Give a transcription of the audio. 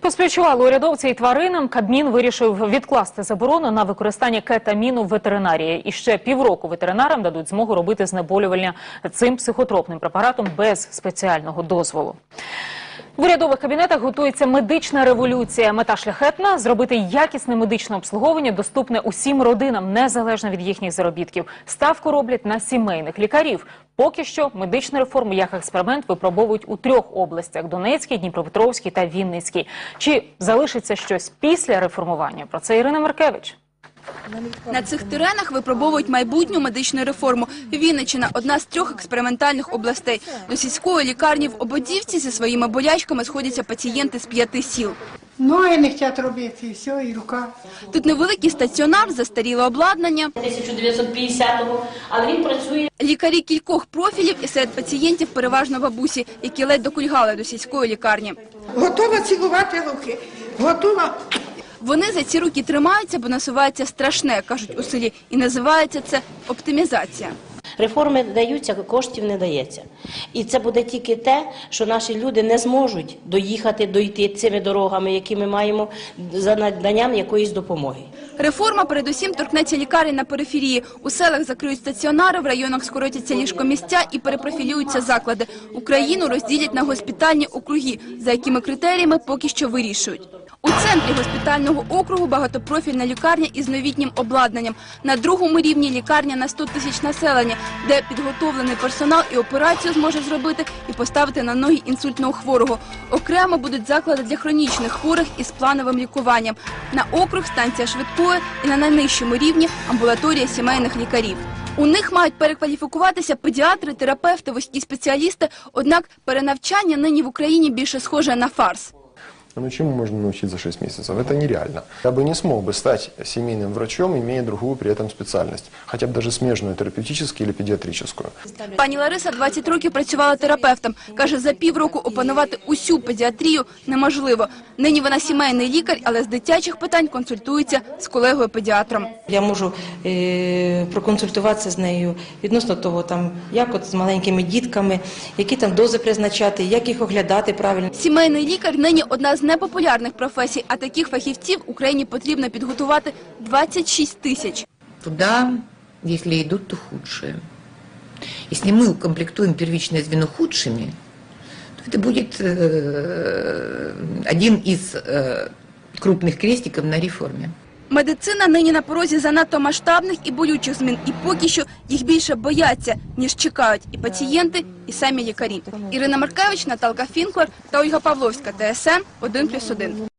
Поспівчували урядовці і тваринам. Кабмін вирішив відкласти заборону на використання кетаміну в ветеринарії. І ще півроку ветеринарам дадуть змогу робити знеболювання цим психотропним препаратом без спеціального дозволу. В урядових кабінетах готується медична революція. Мета шляхетна зробити якісне медичне обслуговування доступне усім родинам, незалежно від їхніх заробітків. Ставку роблять на сімейних лікарів. Поки що медичну реформу як експеримент випробовують у трьох областях: Донецькій, Дніпропетровській та Вінницькій. Чи залишиться щось після реформування? Про це Ірина Маркевич. На цих теренах випробовують майбутню медичну реформу. Вінниччина – одна з трьох експериментальних областей. До сільської лікарні в Ободівці зі своїми болячками сходяться пацієнти з п'яти сіл. Ноги не хочуть робити, і все, і рука. Тут невеликий стаціонар, застаріле обладнання. 1950-го, але він працює Лікарі кількох профілів і серед пацієнтів переважно бабусі, які ледь докульгали до сільської лікарні. Готова цілувати руки, готова Вони за ці руки тримаються, бо насувається страшне, кажуть у селі, і називається це оптимізація. Реформи даються, коштів не дається. І це буде тільки те, що наші люди не зможуть доїхати, дойти цими дорогами, які ми маємо за наданням якоїсь допомоги. Реформа передусім торкнеться лікарень на периферії. У селах закриють стаціонари, в районах скоротяться ліжкомісця і перепрофілюються заклади. Україну розділять на госпітальні округи, за якими критеріями поки що вирішують. У центрі госпітального округу багатопрофільна лікарня із новітнім обладнанням. На другому рівні лікарня на 100 тисяч населення, де підготовлений персонал і операцію зможе зробити і поставити на ноги інсультного хворого. Окремо будуть заклади для хронічних хворих із плановим лікуванням. На округ станція швидкої і на найнижчому рівні амбулаторія сімейних лікарів. У них мають перекваліфікуватися педіатри, терапевти, вузькі спеціалісти. Однак перенавчання нині в Україні більше схоже на фарс. Ну чему можно научить за 6 месяцев? Это нереально. Я бы не смог бы стать семейным врачом, имея другую при этом специальность. Хотя бы даже смежную, терапевтическую или педиатрическую. Пані Лариса 20 років працювала терапевтом. Каже, за півроку опанувати усю педіатрію неможливо. Нині вона сімейний лікар, але з дитячих питань консультується з колегою-педіатром. Я можу е, проконсультуватися з нею відносно того, там, як от з маленькими дітками, які там дози призначати, як їх оглядати правильно. Сімейний лікар нині одна з непопулярних професій, а таких фахівців Україні потрібно підготувати 26 тисяч. Туда, если идут, то худшие. Если мы укомплектуем первичное звено худшими, то это будет э, один из э, крупных крестиков на реформе. Медицина нині на порозі занадто масштабних і болючих змін, і поки що їх більше бояться, ніж чекають і пацієнти, і самі лікарі. Ірина Маркевич, Наталка Фінклер та Ольга Павловська, ТСН 1+,1.